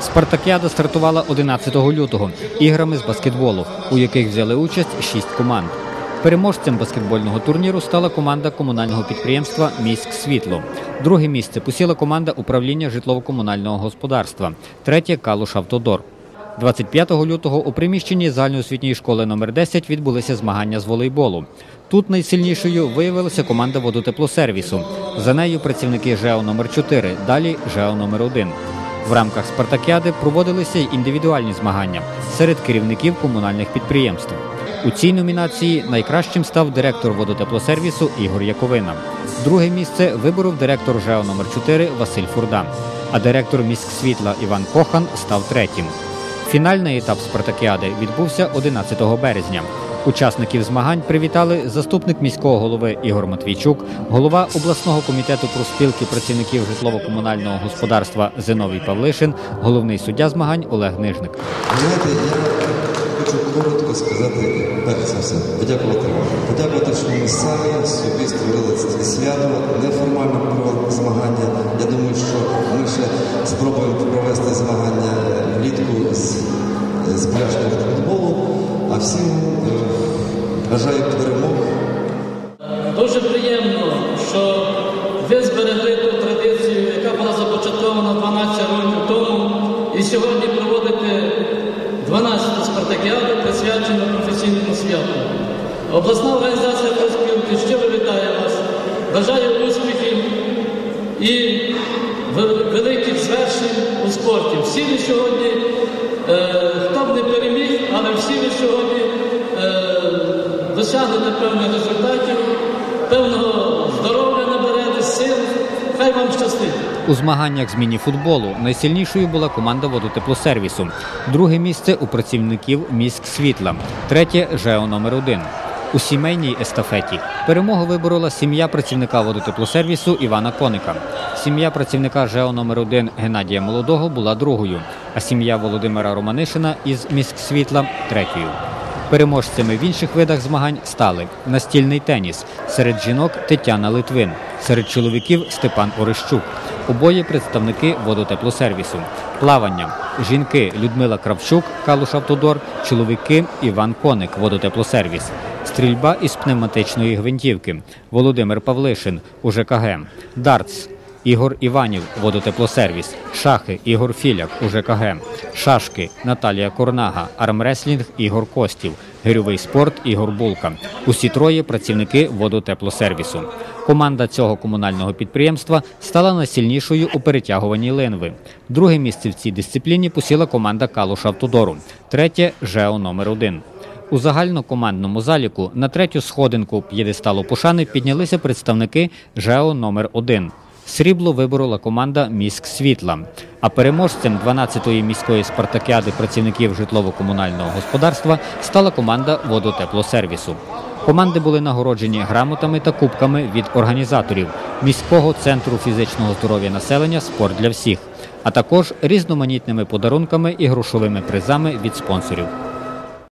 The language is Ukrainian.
Спартакіада стартувала 11 лютого іграми з баскетболу, у яких взяли участь шість команд. Переможцем баскетбольного турніру стала команда комунального підприємства Міськ Світло. Друге місце посіла команда управління житлово-комунального господарства. Третє Калуш Автодор. 25 лютого у приміщенні загальноосвітньої школи номер 10 відбулися змагання з волейболу. Тут найсильнішою виявилася команда водотеплосервісу. За нею працівники ЖЕО номер 4 далі ЖЕО номер 1 В рамках Спартакіади проводилися й індивідуальні змагання серед керівників комунальних підприємств. У цій номінації найкращим став директор водотеплосервісу Ігор Яковина. Друге місце виборов директор ЖЕО номер 4 Василь Фурда, а директор міськ світла Іван Кохан став третім. Фінальний етап спартакіади відбувся 11 березня. Учасників змагань привітали заступник міського голови Ігор Матвійчук, голова обласного комітету профспілки працівників житлово-комунального господарства Зиновій Павлишин, головний суддя змагань Олег Нижник. Знаєте, я хочу коротко сказати перш за все, подякувати вам. Подякувати, що ми самі собі створили це свято, неформально провели змагання. Я думаю, що ми бажаю перемог. Дуже приємно, що ви зберегли ту традицію, яка була започаткована 12 років тому, і сьогодні проводите 12-ту спартакіаду, присвячену професійному святу. Обласна організація профспілки щиро вітає вас, бажаю успіхів і великих звершень у спорті. Всі ви сьогодні, досягнете певних результатів, певного здоров'я наберете, сил. Хай вам щастить. У змаганнях з міні-футболу найсильнішою була команда водотеплосервісу. Друге місце у працівників міськ світла, третє ЖЕО номер 1 У сімейній естафеті перемогу виборола сім'я працівника водотеплосервісу Івана Коника. Сім'я працівника ЖЕО номер 1 Геннадія Молодого була другою, а сім'я Володимира Романишина із міськ світла третьою. Переможцями в інших видах змагань стали настільний теніс серед жінок Тетяна Литвин, серед чоловіків Степан Орищук. Обоє представники водотеплосервісу. Плавання жінки Людмила Кравчук, Калуш Автодор, чоловіки Іван Коник, водотеплосервіс. Стрільба із пневматичної гвинтівки Володимир Павлишин, УЖКГ. Дартс Ігор Іванів, водотеплосервіс, шахи Ігор Філяк, УЖКГ, шашки Наталія Корнага, армреслінг Ігор Костів, гирьовий спорт Ігор Булка. Усі троє працівники водотеплосервісу. Команда цього комунального підприємства стала найсильнішою у перетягуванні линви. Друге місце в цій дисципліні посіла команда Калуш Автодору, третє ЖЕО номер 1 у загальнокомандному заліку на третю сходинку п'єдесталу Пушани піднялися представники ЖЕО номер 1 Срібло виборола команда Міськ Світла. А переможцем 12-ї міської спартакіади працівників житлово-комунального господарства стала команда водотеплосервісу. Команди були нагороджені грамотами та кубками від організаторів міського центру фізичного здоров'я населення Спорт для всіх, а також різноманітними подарунками і грошовими призами від спонсорів.